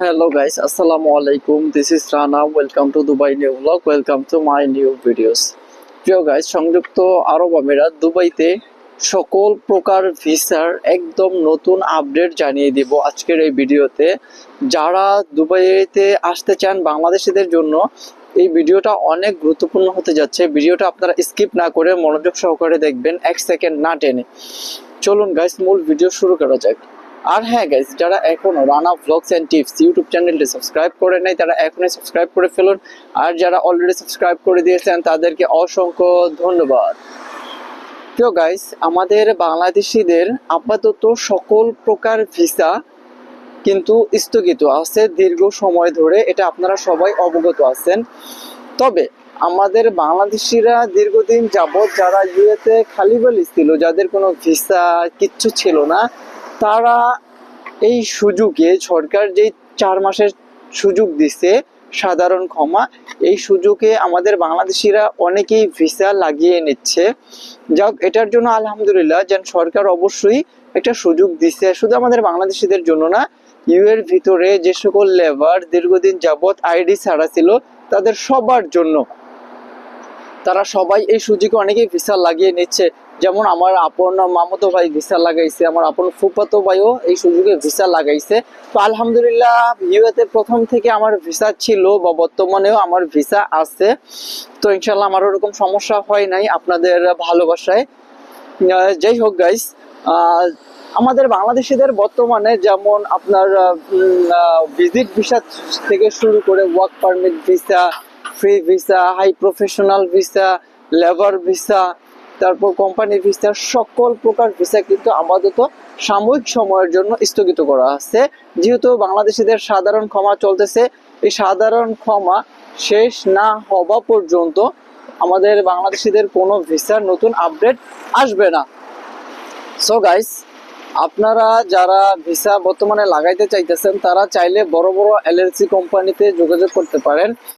Hello guys, Assalamu alaikum. This is Rana. Welcome to Dubai New Vlog. Welcome to my new videos. প্রিয় guys সংযুক্ত আরব আমিরাত দুবাইতে সকল প্রকার ভিসার একদম নতুন আপডেট জানিয়ে দিব আজকের এই ভিডিওতে যারা দুবাইতে আসতে চান বাংলাদেশিদের জন্য এই ভিডিওটা অনেক গুরুত্বপূর্ণ হতে যাচ্ছে ভিডিওটা আপনারা স্কিপ না করে মনোযোগ সহকারে দেখবেন এক সেকেন্ড না টেনে চলুন গাইস মূল ভিডিও শুরু করা যাক আর হ্যাঁ গাইস যারা এখনও Rana vlogs and tips YouTube চ্যানেলটি সাবস্ক্রাইব করে নাই, তারা এখনই সাবস্ক্রাইব করে ফেলুন। আর যারা অলরেডি সাবস্ক্রাইব করে দিয়েছেন, তাদেরকে অসংখ্য ধন্যবাদ। প্রিয় গাইস আমাদের বাংলাদেশিদের আপাতত সকল প্রকার ভিসা কিন্তু স্থগিত আছে দীর্ঘ সময় ধরে, এটা আপনারা সবাই অবগত আছেন। তবে আমাদের বাংলাদেশিরা দীর্ঘদিন যাবৎ যারা ইউএতে খালি ছিল, যাদের কোনো ভিসা কিচ্ছু ছিল না তারা এই সুযোগে সরকার যে চার মাসের সুযোগ দিছে, সাধারণ ক্ষমা, এই সুযোগে আমাদের বাংলাদেশিরা অনেকেই ভিসা লাগিয়ে নিচ্ছে। যাক, এটার জন্য আলহামদুলিল্লাহ যেন সরকার অবশ্যই একটা সুযোগ দিছে। শুধু আমাদের বাংলাদেশিদের জন্য না ইউ এর ভিতরে যে সকল লেবার দীর্ঘদিন যাবৎ আইডি ছাড়া ছিল, তাদের সবার জন্য তারা সবাই এই সুযোগে অনেকেই ভিসা লাগিয়ে নিচ্ছে। যেমন আমার আপন মামতো ভাই ভিসা লাগাইছে, আমার আপন ফুফাতো ভাইও এই সুযোগে ভিসা লাগাইছে। তো আলহামদুলিল্লাহ, ইউএতে প্রথম থেকে আমার ভিসা ছিল, বা বর্তমানেও আমার ভিসা আছে। তো ইনশাল্লাহ আমার ওরকম সমস্যা হয় নাই আপনাদের ভালোবাসায়। যাই হোক গাইস আমাদের বাংলাদেশিদের বর্তমানে যেমন আপনার ভিজিট ভিসা থেকে শুরু করে work permit visa free visa high professional visa labour visa তারপর কোম্পানি ভিসা সকল প্রকার ভিসা কিন্তু আপাতত সাময়িক সময়ের জন্য স্থগিত করা আছে। যেহেতু বাংলাদেশিদের সাধারণ ক্ষমা চলতেছে, এই সাধারণ ক্ষমা শেষ না হওয়া পর্যন্ত আমাদের বাংলাদেশিদের কোনো ভিসার নতুন আপডেট আসবে না। সো গাইস আপনারা যারা ভিসা বর্তমানে লাগাইতে চাইতেছেন, তারা চাইলে বড় বড় এলএলসি কোম্পানিতে যোগাযোগ করতে পারেন।